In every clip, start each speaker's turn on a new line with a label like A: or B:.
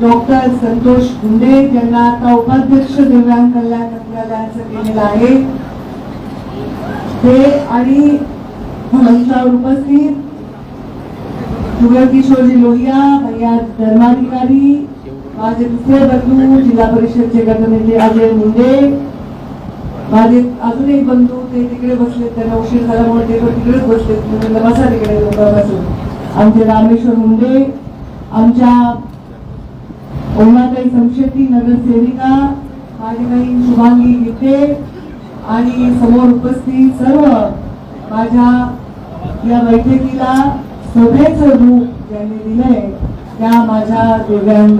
A: Doctor Santosh गुंडे ज्यांना आता उपाध्यक्ष दिव्यांग कल्याण मंत्रालयाचं केलेलं आहे. ते आणि मंचावर उपस्थित किशोरजी लोहिया भैया धर्माधिकारी माझे दुसरे बंधू जिल्हा परिषदचे गटनेते अजय मुंडे माझे अजून एक बंधू ते तिकडे बसले त्यांना उशीर झाल्यामुळे ते पण तिकडेच बसले म्हणलं बसा तिकडे लोकांपासून. आमचे रामेश्वर मुंडे आमच्या ओमाताई संशेती नगरसेविका माझी शुभांगी गीते आणि समोर उपस्थित सर्व माझ्या या बैठकीला शोभेचं रूप ज्यांनी दिलंय त्या माझ्या दिव्यांग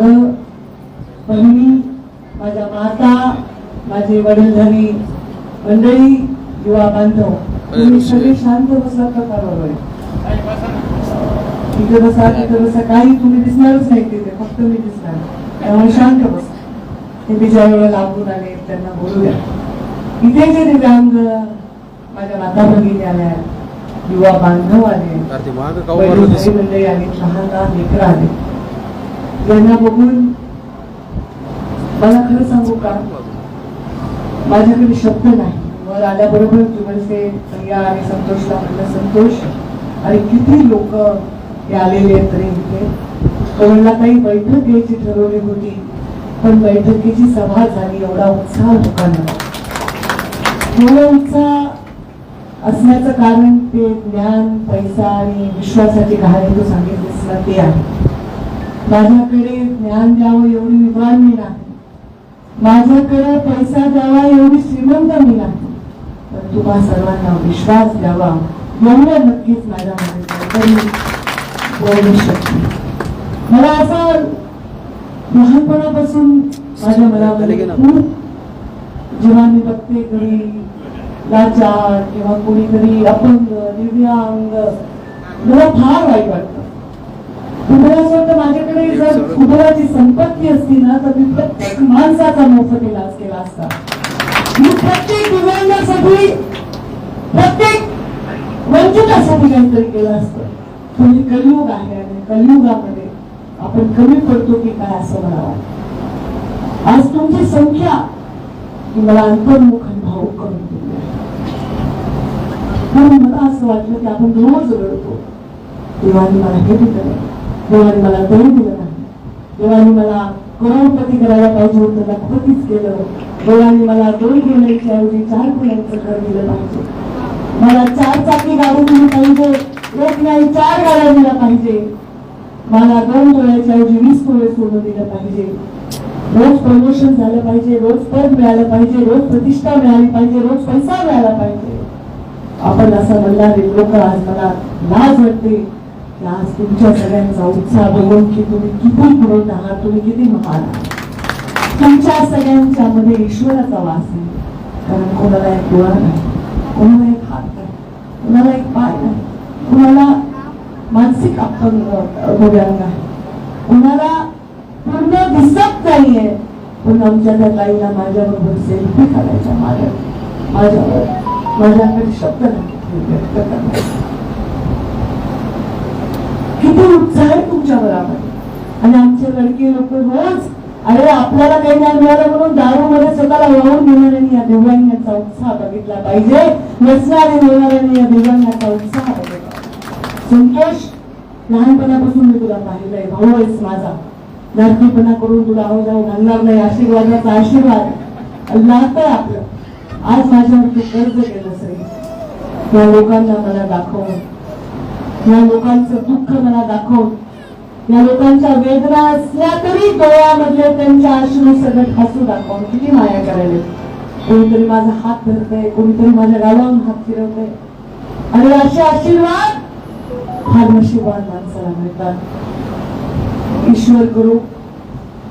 A: बहिणी माझ्या माता माझे वडीलधारी मंडळी युवा बांधव तुम्ही सगळे शांत बसला का बरोबर तिथे बसा तिथे बसा. काही तुम्ही दिसणारच नाही तिथे फक्त मी दिसणार. त्यामुळे शांत बस. ते बिचार लांबून आले त्यांना बोलू द्या इथे जे दिव्यांग माझ्या माता भगिनी आल्या युवा बांधव आले मंडळी आली लहान लहान लेकरं आले. यांना बघून मला खरं सांगू का? माझ्याकडे शब्द नाही. वर आल्याबरोबर जुगलचे भैया आणि संतोषला म्हणलं संतोष. आणि किती लोक हे आलेले आहेत तरी इथे? तो काही बैठक घ्यायची ठरवली होती पण बैठकीची सभा झाली एवढा उत्साह लोकांना. एवढा उत्साह असण्याचं कारण ते ज्ञान पैसा आणि विश्वासाची कहाणी तो सांगितलीस ना ते आहे. माझ्याकडे ज्ञान द्यावं एवढी विद्वान मी नाही. माझ्याकडे पैसा द्यावा एवढी श्रीमंत मी नाही. पण तुम्हा सर्वांना विश्वास द्यावा एवढं नक्कीच माझ्या मनात बोलू शकते. मला असं लहानपणापासून माझ्या मनामध्ये खूप जेव्हा मी बघते कधी लाचार किंवा कोणीतरी अपंग दिव्यांग मला फार वाईट वाटतं. तुम्हाला असं वाटतं माझ्याकडे जर कुटुंबाची संपत्ती असती ना तर मी प्रत्येक माणसाचा मोफत इलाज केला असता. मी प्रत्येक दिव्यांगासाठी प्रत्येक वंचितासाठी काहीतरी केलं असतं. म्हणजे कलियुग आहे आणि कलियुगामध्ये आपण कमी पडतो की काय असं मला आज तुमची संख्या मला अंतर्मुखन आणि करून दिली. म्हणून मला असं वाटलं की आपण रोज रडतो. देवाने मला हे दिलं नाही. देवाने मला दोन दिलं नाही. देवाने मला करोडपती करायला पाहिजे होतं लखपतीच केलं. देवाने मला दोन गुणांच्या ऐवजी चार गुणांचं घर दिलं पाहिजे. मला चार चाकी गाडी दिली पाहिजे. एक नाही चार गाड्या दिल्या पाहिजे. मला दोन तोळ्याच्या ऐवजी वीस तोळे सोनं दिलं पाहिजे. रोज प्रमोशन झालं पाहिजे रोज पद मिळालं पाहिजे रोज प्रतिष्ठा मिळाली पाहिजे रोज पैसा मिळाला पाहिजे. आपण असं म्हणणारे लोक आज मला लाज वाटते आज तुमच्या सगळ्यांचा उत्साह बघून की तुम्ही किती पुरवत आहात तुम्ही किती महान तुमच्या सगळ्यांच्या मध्ये ईश्वराचा वास आहे. कारण कोणाला एक डोळा नाही कोणाला एक हात नाही कोणाला एक पाय नाही कोणाला मानसिक अपंग दिव्यांग आहे कोणाला पूर्ण दिसत नाहीये पण आमच्या त्या ताईला माझ्याबरोबर सेल्फी काढायच्या माझ्या माझ्यावर. माझ्याकडे शब्द नाही व्यक्त करण्यासाठी. किती उत्साह आहे तुमच्या बरोबर आणि आमचे लडके लोक रोज अरे आपल्याला काही नाही मिळालं म्हणून दारू मध्ये स्वतःला वाहून घेणाऱ्यांनी या दिव्यांगांचा उत्साह बघितला पाहिजे. नसणारे मिळणाऱ्यांनी या दिव्यांगांचा उत्साह संतोष लहानपणापासून मी तुला पाहिलंय. भाऊ आहेस माझा. नाटकीपणा करून तुला आहो जाऊ घालणार नाही. आशीर्वादाचा आशीर्वाद. नातं आपलं. आज माझ्यावर तू कर्ज केलं सरी या लोकांना मला दाखवून या लोकांचं दुःख मला दाखवून या लोकांच्या वेदना असल्या तरी डोळ्यामधले त्यांच्या आश्रू सगळं हसू दाखवून किती माया करायला. कोणीतरी माझा हात धरतय कोणीतरी माझ्या गावाहून हात फिरवतय. आणि असे आशीर्वाद फार नशिबान माणसाला मिळतात ईश्वर गुरु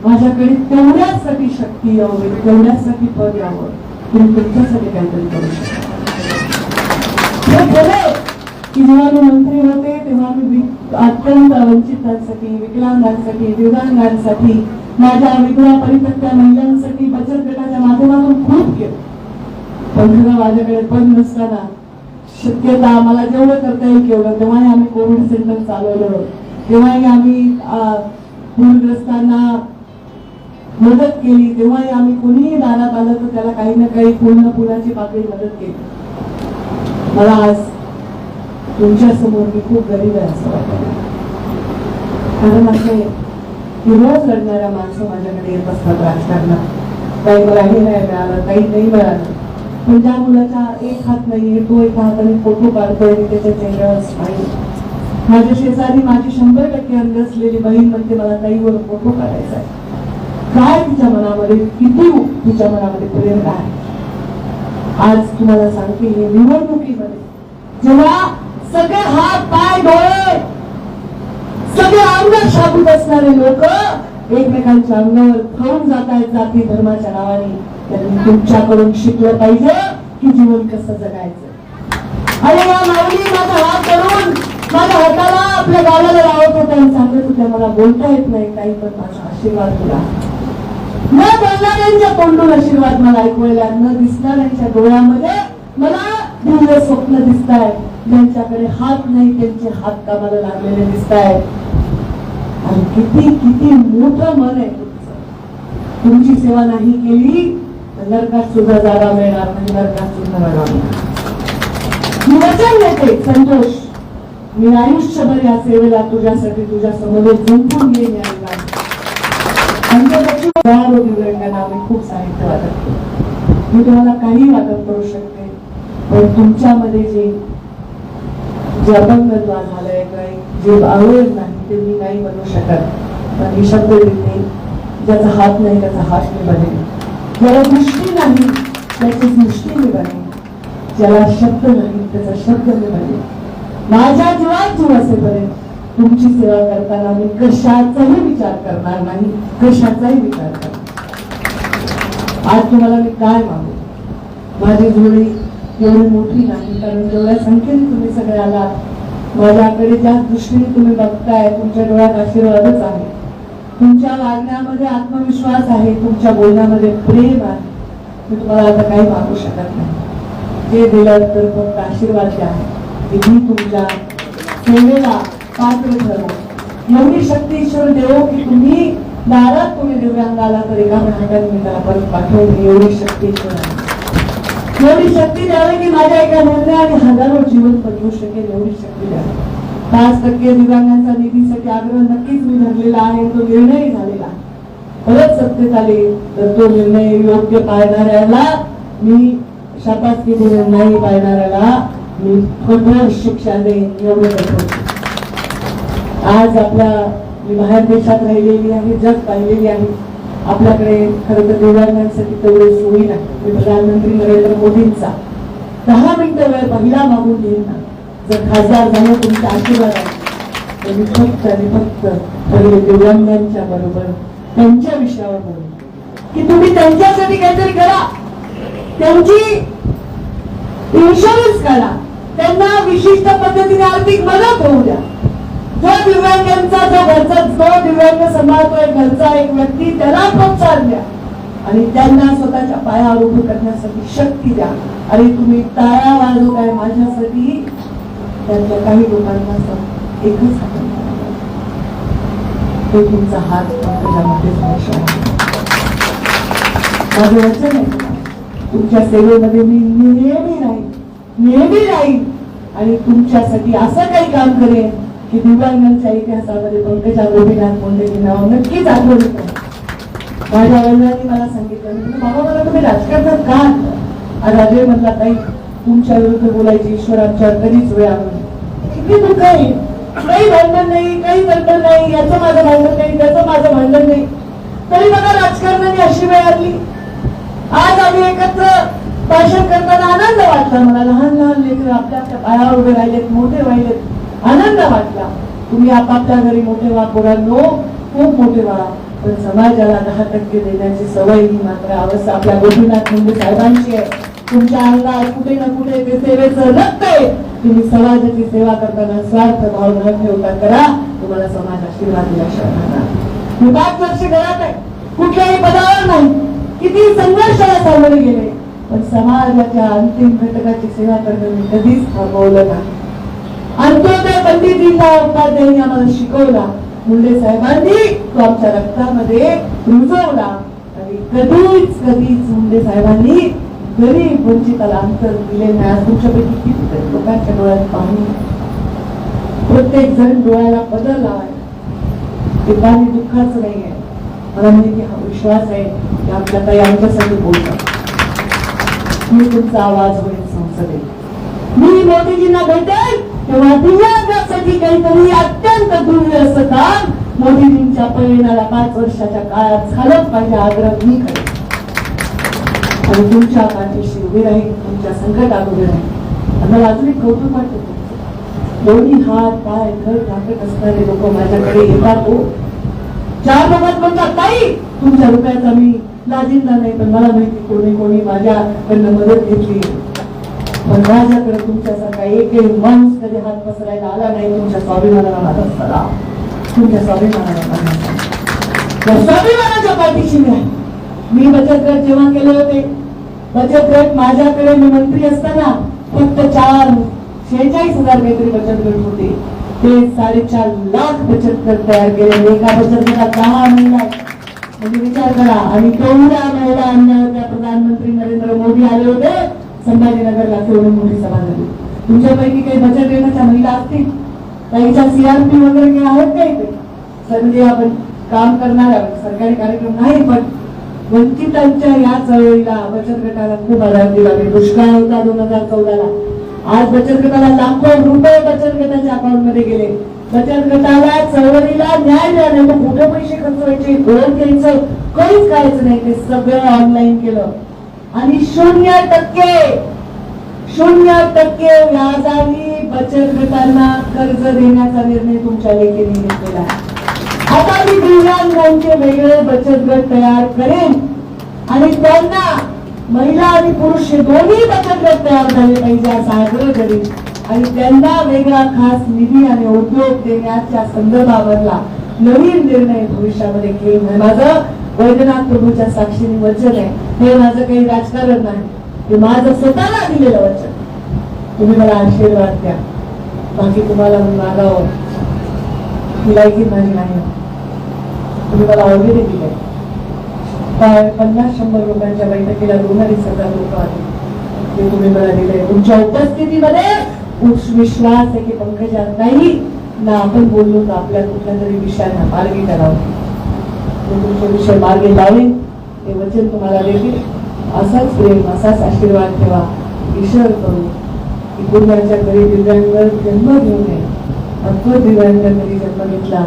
A: माझ्याकडे तेवढ्यासाठी शक्ती यावी तेवढ्यासाठी पद यावं. तुम्ही तुमच्यासाठी काहीतरी करू शकता. की जेव्हा मी मंत्री होते तेव्हा मी अत्यंत वंचितांसाठी विकलांगांसाठी दिव्यांगांसाठी माझ्या विधवा परित्यक्त्या महिलांसाठी बचत गटाच्या माध्यमातून खूप केलं. पण खरं माझ्याकडे पद नसताना शक्यता मला जेवढं करता येईल तेवढं. तेव्हाही आम्ही कोविड सेंटर चालवलं तेव्हाही आम्ही पूरग्रस्तांना मदत केली तेव्हाही आम्ही कोणीही दारात आलं तर त्याला काही ना काही पूर्ण पुराची पातळी मदत केली. मला आज तुमच्यासमोर मी खूप गरीब आहे असं वाटत. कारण असे की रोज लढणाऱ्या माणसं माझ्याकडे येत असतात राजकारणात. काही मला हे नाही मिळालं काही नाही मिळालं. पण ज्या मुलाचा एक हात नाहीये तो एका हाताने फोटो काढतोय आणि त्याच्या चेहऱ्यावर स्माईल माझ्या शेजारी माझी शंभर टक्के अंग असलेली बहीण म्हणते मला ताईवर फोटो काढायचा आहे. काय तिच्या मनामध्ये? किती तिच्या मनामध्ये प्रेम आहे. आज तुम्हाला सांगते हे निवडणुकीमध्ये जेव्हा सगळे हात पाय डोळे सगळे अंग शाबूत असणारे लोक एकमेकांच्या अंगावर खाऊन जात आहेत जाती धर्माच्या नावाने. त्यांनी तुमच्याकडून शिकलं पाहिजे की जीवन कसं जगायचं. आणि या माऊली माझा हात धरून माझ्या हाताला आपल्या गावाला लावत होता. आणि सांगत होत्या मला बोलता येत नाही काही पण माझा आशीर्वाद तुला. न बोलणाऱ्यांच्या तोंडून आशीर्वाद मला ऐकवायला न दिसणाऱ्यांच्या डोळ्यामध्ये मला दिव्य स्वप्न दिसत आहेत ज्यांच्याकडे हात नाही त्यांचे हात कामाला लागलेले दिसत आहेत आणि किती किती मोठं मन आहे तुमचं. तुमची सेवा नाही केली लग्नात सुद्धा जागा मिळणार म्हणजे लग्नात सुद्धा जागा मिळणार मी वचन देते संतोष मी आयुष्यभर या सेवेला तुझ्यासाठी तुझ्या समोर जिंकून घेईन यायला दिव्यांगांना आम्ही खूप साहित्य वाटत मी तुम्हाला काही वाटप करू शकते पण तुमच्यामध्ये जे जे अपंगत्व झालंय काही जे आवडेल नाही ते मी नाही बनवू शकत. पण मी शब्द देते ज्याचा हात नाही त्याचा हात मी बनेल ज्याला दृष्टी नाही त्याची दृष्टी मी ज्याला शब्द नाही त्याचा शब्द मी माझ्या जीवात जीव असेपर्यंत तुमची सेवा करताना मी कशाचाही विचार करणार नाही कशाचाही विचार करणार आज तुम्हाला मी काय मागू माझी जोडी एवढी मोठी नाही कारण जेवढ्या संख्येने तुम्ही सगळे आलात माझ्याकडे ज्या दृष्टीने तुम्ही बघताय तुमच्या डोळ्यात आशीर्वादच आहे तुमच्या वागण्यामध्ये आत्मविश्वास आहे तुमच्या बोलण्यामध्ये प्रेम आहे. मी तुम्हाला आता काही मागू शकत नाही. ते दिलं तर फक्त आशीर्वाद द्या. की मी तुमच्या सेवेला पात्र ठरवू. एवढी शक्ती ईश्वर देवो की तुम्ही दारात कोणी दिव्यांगाला तर एका हाताने मी त्याला परत पाठवली एवढी शक्ती ईश्वर आहे. एवढी शक्ती द्यावी की माझ्या एका निर्णयाने हजारो जीवन बदलू शकेल एवढी शक्ती द्यावी. पाच टक्के दिव्यांगांचा निधीसाठी आग्रह नक्कीच मी धरलेला आहे तो निर्णय झालेला आहे. परत सत्तेत आले तर तो निर्णय योग्य पाळणाऱ्याला मी शापासकी देणार नाही पाळणाऱ्याला मी कठोर शिक्षा देईन एवढं आज आपल्या मी बाहेर देशात राहिलेली आहे जग पाहिलेली आहे. आपल्याकडे खरं तर दिव्यांगांसाठी तेवढे सोयी नाही. मी प्रधानमंत्री नरेंद्र मोदींचा दहा मिनिटं वेळ पहिला मागून घेईन ना. जर खासदार झाले तुमचा आशीर्वाद आहे. मी फक्त आणि फक्त पहिले दिव्यांगांच्या बरोबर त्यांच्या विषयावर बोलू की तुम्ही त्यांच्यासाठी काहीतरी करा. त्यांची इन्शुरन्स करा. त्यांना विशिष्ट पद्धतीने आर्थिक मदत होऊ द्या. जो दिव्यांगांचा जो घरचा जो दिव्यांग सांभाळतोय घरचा एक व्यक्ती त्याला प्रोत्साहन द्या. आणि त्यांना स्वतःच्या पायावर उभं करण्यासाठी शक्ती द्या. आणि तुम्ही तारा वाजव काय माझ्यासाठी. त्यातल्या काही लोकांना एकच ते तुमचा हात पंकजामध्ये आहे. माझं वचन आहे तुमच्या सेवेमध्ये मी नेहमी राहील नेहमी राहील आणि तुमच्यासाठी असं काही काम करेन की दिव्यांगांच्या इतिहासामध्ये पंकजा गोपीनाथ मुंडेचे नाव नक्कीच आठवण माझ्या वडिलांनी मला सांगितलं म्हणजे बाबा मला तुम्ही राजकारणात का आणलं?" अजय म्हणला काही तुमच्या विरुद्ध बोलायची ईश्वर आमच्यावर कधीच वेळ आणून किती दुःख आहे काही भांडण नाही काही भांडण नाही याचं माझं भांडण नाही त्याचं माझं भांडण नाही. तरी बघा राजकारणाने अशी वेळ आली. आज आम्ही एकत्र भाषण करताना आनंद वाटला मला. लहान लहान लेकर आपल्या आपल्या पाया उभे राहिलेत मोठे व्हायलेत. आनंद वाटला. तुम्ही आपापल्या घरी मोठे व्हा पोरांनो खूप मोठे व्हा. पण समाजाला दहा टक्के देण्याची सवय ही मात्र अवस्था आपल्या गोपीनाथ मुंडे साहेबांची आहे. तुमच्या अंगात कुठे ना कुठे ते सेवेचं रक्त आहे. तुम्ही समाजाची सेवा करताना स्वार्थ भाव न ठेवता करा. तुम्हाला समाज आशीर्वाद दिल्याशिवाय राहणार मी घरात आहे. कुठल्याही पदावर नाही. किती संघर्षाला सामोरे गेले. पण समाजाच्या अंतिम घटकाची सेवा करणं मी कधीच थांबवलं नाही. अंत्योदय पंडित उपाध्यायांनी आम्हाला शिकवला. मुंडे साहेबांनी तो आमच्या रक्तामध्ये रुजवला. आणि कधीच कधीच मुंडे साहेबांनी गरीब वंचिताला अंतर दिले नाही आज तुमच्यापैकी किती लोकांच्या डोळ्यात पाणी प्रत्येक जण डोळ्याला बदल लावाय ते पाणी दुःखाचं नाही आहे मला म्हणजे हा विश्वास आहे की आपल्या काही आमच्यासाठी बोलतात. मी तुमचा आवाज होईल संसदेत. मी मोदीजींना भेटेल. तेव्हा दिव्यांगासाठी काहीतरी अत्यंत दुर्मिळ असं काम मोदीजींच्या परिणाला पाच वर्षाच्या काळात झालंच पाहिजे आग्रह मी करेन. आणि तुमच्या पाठीशी उभी राहील तुमच्या संकटात उभी राहील आणि मला अजून एक कौतुक वाटत. दोन्ही हात पाय घर टाकत असणारे लोक माझ्याकडे येतात हो. चार लोकात म्हणतात ताई तुमच्या रुपयाचा मी लाजिंदा नाही पण मला माहिती कोणी कोणी माझ्याकडनं मदत घेतली पण माझ्याकडे तुमच्यासारखा एकही माणूस कधी हात पसरायला आला नाही तुमच्या स्वाभिमानाला हात असताना तुमच्या स्वाभिमानाला त्या स्वाभिमानाच्या पाठीशी मी बचत गट जेव्हा केले होते बचत गट माझ्याकडे मी मंत्री असताना फक्त चार शेहेचाळीस हजार काहीतरी बचत गट होते. ते साडेचार लाख बचत गट तयार केले एका बचत गटात दहा महिला म्हणजे विचार करा आणि तेवढ्या महिला आणल्या प्रधानमंत्री नरेंद्र मोदी आले होते संभाजीनगरला तेवढी मोठी सभा झाली. तुमच्यापैकी काही बचत गटाच्या महिला असतील? काहीच्या सीआरपी वगैरे काही आहेत का इथे? म्हणजे आपण काम करणार आहोत सरकारी कार्यक्रम नाही पण वंचितांच्या या चळवळीला बचत गटाला खूप आधार दिला मी दुष्काळ होता दोन हजार चौदाला. आज बचत गटाला लाखो रुपये बचत गटाच्या अकाउंटमध्ये गेले. बचत गटाला चळवळीला न्याय मिळाला. नाही कुठे पैसे खर्च व्हायचे? कोण घ्यायचं. काहीच करायचं नाही. ते सगळं ऑनलाईन केलं. आणि शून्य टक्के शून्य टक्के व्याजाने बचत गटांना कर्ज देण्याचा निर्णय तुमच्या लेखीने घेतलेला आहे. आता मी दिव्यांगांचे वेगळे बचत गट तयार करेन. आणि त्यांना महिला आणि पुरुष हे दोन्ही बचत गट तयार झाले पाहिजे असा आग्रह करेन आणि त्यांना वेगळा खास निधी आणि उद्योग देण्याच्या संदर्भावरला नवीन निर्णय भविष्यामध्ये घेईन माझं वैद्यनाथ प्रभूच्या साक्षीने वचन आहे. हे माझं काही राजकारण नाही. हे माझं स्वतःला दिलेलं वचन. तुम्ही मला आशीर्वाद द्या. बाकी तुम्हाला मागावं. ही माझी नाही. तुम्ही मला वगैरे दिले काय पन्नास शंभर लोकांच्या बैठकीला दोन अडीच हजार लोक आले. ते तुम्ही मला दिले तुमच्या उपस्थितीमध्ये विश्वास आहे की पंकजा नाही? ना आपण बोललो तर आपल्या कुठल्या तरी विषयांना मार्गी करावं. मी तुमचे विषय मार्गी लावेन. ते वचन तुम्हाला देतील. असाच प्रेम असाच आशीर्वाद ठेवा. ईश्वर करू. की कुणाच्या घरी दिव्यांग जन्म घेऊ नये अथवा दिव्यांग घरी जन्म घेतला.